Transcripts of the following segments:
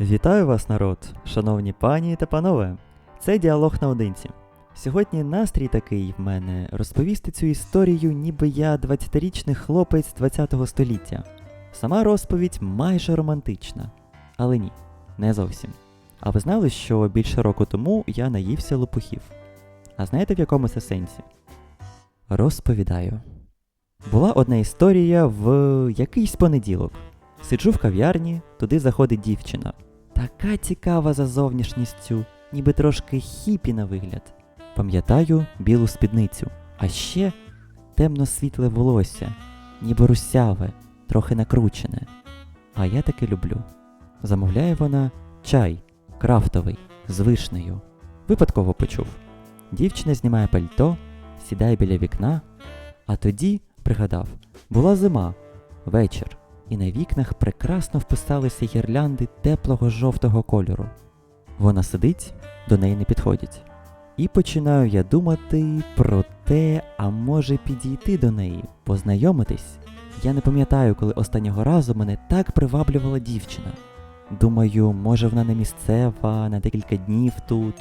Вітаю вас, народ, шановні пані та панове. Це діалог наодинці. Сьогодні настрій такий в мене розповісти цю історію, ніби я 20-річний хлопець 20-го століття. Сама розповідь майже романтична. Але ні, не зовсім. А ви знали, що більше року тому я наївся лопухів? А знаєте в якому це сенсі? Розповідаю. Була одна історія в якийсь понеділок. Сиджу в кав'ярні, туди заходить дівчина. Така цікава за зовнішністю, ніби трошки хіпі на вигляд. Пам'ятаю білу спідницю, а ще темно-світле волосся, ніби русяве, трохи накручене. А я таки люблю. Замовляє вона чай, крафтовий, з вишнею. Випадково почув. Дівчина знімає пальто, сідає біля вікна, а тоді пригадав, була зима, вечір і на вікнах прекрасно вписалися гірлянди теплого жовтого кольору. Вона сидить, до неї не підходять. І починаю я думати про те, а може підійти до неї, познайомитись. Я не пам'ятаю, коли останнього разу мене так приваблювала дівчина. Думаю, може вона не місцева, на декілька днів тут,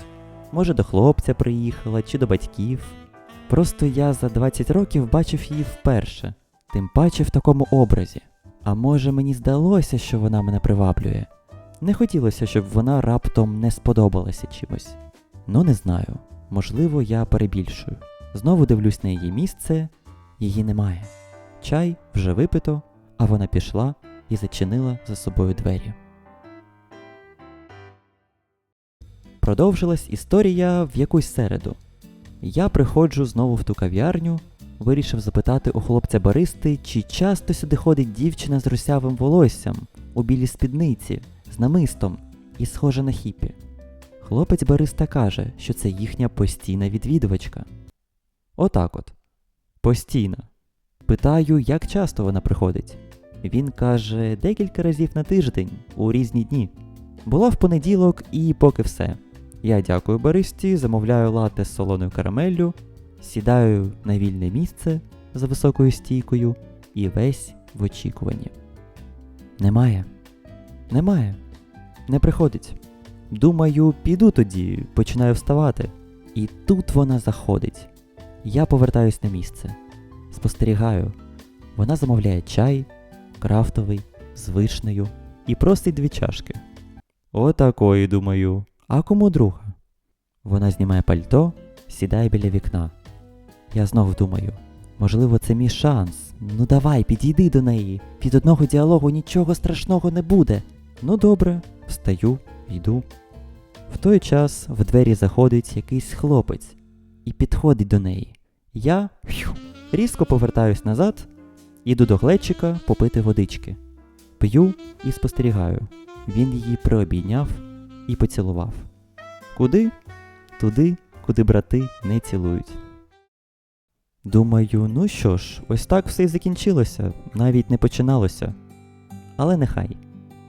може до хлопця приїхала чи до батьків. Просто я за 20 років бачив її вперше, тим паче в такому образі. А може мені здалося, що вона мене приваблює. Не хотілося, щоб вона раптом не сподобалася чимось. Ну не знаю, можливо, я перебільшую. Знову дивлюсь на її місце, її немає. Чай вже випито, а вона пішла і зачинила за собою двері. Продовжилась історія в якусь середу. Я приходжу знову в ту кав'ярню, вирішив запитати у хлопця баристи, чи часто сюди ходить дівчина з русявим волоссям у білій спідниці, з намистом і схожа на хіпі. Хлопець бариста каже, що це їхня постійна відвідувачка. Отак от. Постійна. Питаю, як часто вона приходить. Він каже, декілька разів на тиждень, у різні дні. Була в понеділок і поки все. Я дякую баристі, замовляю лате з солоною карамеллю, сідаю на вільне місце за високою стійкою і весь в очікуванні. Немає. Немає. Не приходить. Думаю, піду тоді, починаю вставати. І тут вона заходить. Я повертаюсь на місце. Спостерігаю. Вона замовляє чай, крафтовий, з вишнею і просить дві чашки. Отакої, думаю. А кому друга? Вона знімає пальто, сідає біля вікна. Я знов думаю, можливо, це мій шанс. Ну давай, підійди до неї. Від одного діалогу нічого страшного не буде. Ну добре, встаю, йду. В той час в двері заходить якийсь хлопець і підходить до неї. Я фью, різко повертаюсь назад, іду до глечика попити водички. П'ю і спостерігаю. Він її приобійняв і поцілував. Куди? Туди, куди брати не цілують. Думаю, ну що ж, ось так все і закінчилося, навіть не починалося. Але нехай.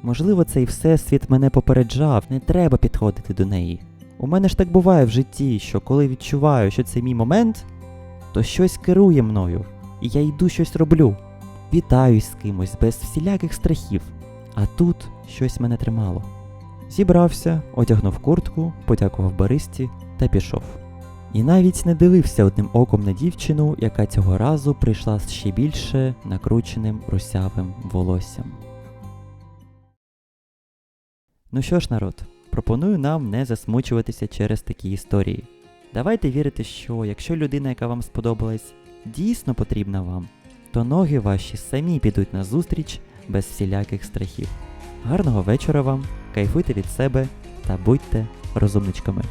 Можливо, цей всесвіт мене попереджав, не треба підходити до неї. У мене ж так буває в житті, що коли відчуваю, що це мій момент, то щось керує мною, і я йду щось роблю. Вітаюсь з кимось без всіляких страхів, а тут щось мене тримало. Зібрався, одягнув куртку, подякував баристі та пішов. І навіть не дивився одним оком на дівчину, яка цього разу прийшла з ще більше накрученим русявим волоссям. Ну що ж, народ, пропоную нам не засмучуватися через такі історії. Давайте вірити, що якщо людина, яка вам сподобалась, дійсно потрібна вам, то ноги ваші самі підуть на зустріч без всіляких страхів. Гарного вечора вам, кайфуйте від себе та будьте розумничками.